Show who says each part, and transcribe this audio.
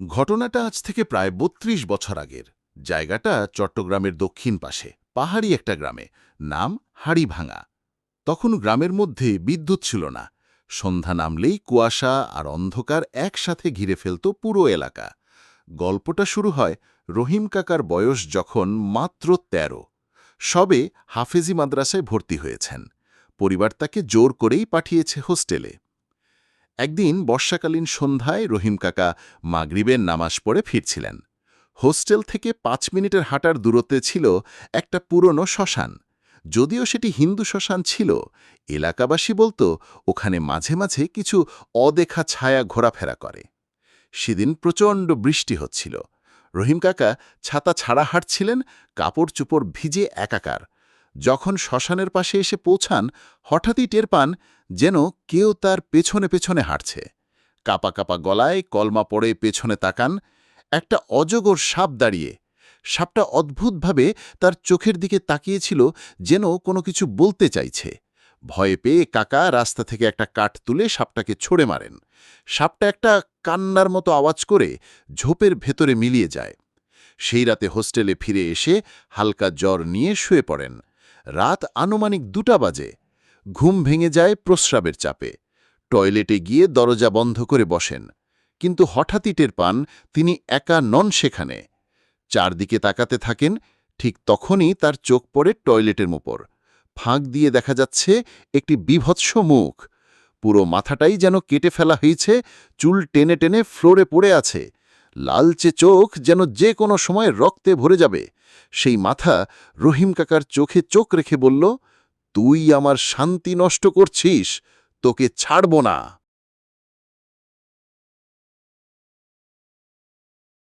Speaker 1: ঘটনাটা আজ থেকে প্রায় ৩২ বছর আগের। জায়গাটা চট্টগ্রামের দক্ষিণ পাশে, পাহাড়ি একটা গ্রামে, নাম হাড়িভাঙা। তখন গ্রামের মধ্যে বিদ্যুৎ ছিল না। সন্ধ্যা নামলেই কুয়াশা আর অন্ধকার একসাথে ঘিরে ফেলত পুরো এলাকা। গল্পটা শুরু হয় রহিম কাকার বয়স যখন মাত্র ১৩ সবে হাফেজি মাদ্রাসায় ভর্তি হয়েছেন। পরিবার তাকে জোর করেই পাঠিয়েছে হোস্টেলে। একদিন বর্ষাকালীন সন্ধ্যায় রহিম কাকা মাগরিবের নামাজ পড়ে ফিরছিলেন। হোস্টেল থেকে পাঁচ মিনিটের হাঁটার দূরত্বে ছিল একটা পুরনো শ্মশান। যদিও সেটি হিন্দু শ্মশান ছিল, এলাকাবাসী বলতো ওখানে মাঝে মাঝে কিছু অদেখা ছায়া ঘোরাফেরা করে। সেদিন প্রচণ্ড বৃষ্টি হচ্ছিল। রহিম কাকা ছাতা ছাড়া হাঁটছিলেন কাপড় চুপড় ভিজে একাকার। যখন শ্মশানের পাশে এসে পৌঁছান, হঠাৎই টের পান যেন কেউ তার পেছনে পেছনে হাঁটছে। কাপা কাপা গলায় কলমা পড়ে পেছনে তাকান, একটা অজগর সাপ দাঁড়িয়ে। সাপটা অদ্ভুতভাবে তার চোখের দিকে তাকিয়েছিল যেন কোনো কিছু বলতে চাইছে। ভয়ে পেয়ে কাকা রাস্তা থেকে একটা কাঠ তুলে সাপটাকে ছড়ে মারেন। সাপটা একটা কান্নার মতো আওয়াজ করে ঝোপের ভেতরে মিলিয়ে যায়। সেই রাতে হোস্টেলে ফিরে এসে হালকা জ্বর নিয়ে শুয়ে পড়েন। রাত আনুমানিক দুটা বাজে। ঘুম ভেঙে যায় প্রস্রাবের চাপে। টয়লেটে গিয়ে দরজা বন্ধ করে বসেন। কিন্তু হঠাৎই টের পান তিনি একা নন সেখানে। চারদিকে তাকাতে থাকেন, ঠিক তখনই তার চোখ পড়ে টয়লেটের উপর ফাঁক দিয়ে দেখা যাচ্ছে একটি বিভৎস মুখ। পুরো মাথাটাই যেন কেটে ফেলা হয়েছে, চুল টেনে টেনে ফ্লোরে পড়ে আছে। লালচে চোখ যেন যে কোনো সময় রক্তে ভরে যাবে। সেই মাথা রহিম কাকার চোখে চোখ রেখে বলল, তুই আমার শান্তি নষ্ট করছিস, তোকে ছাড়ব না।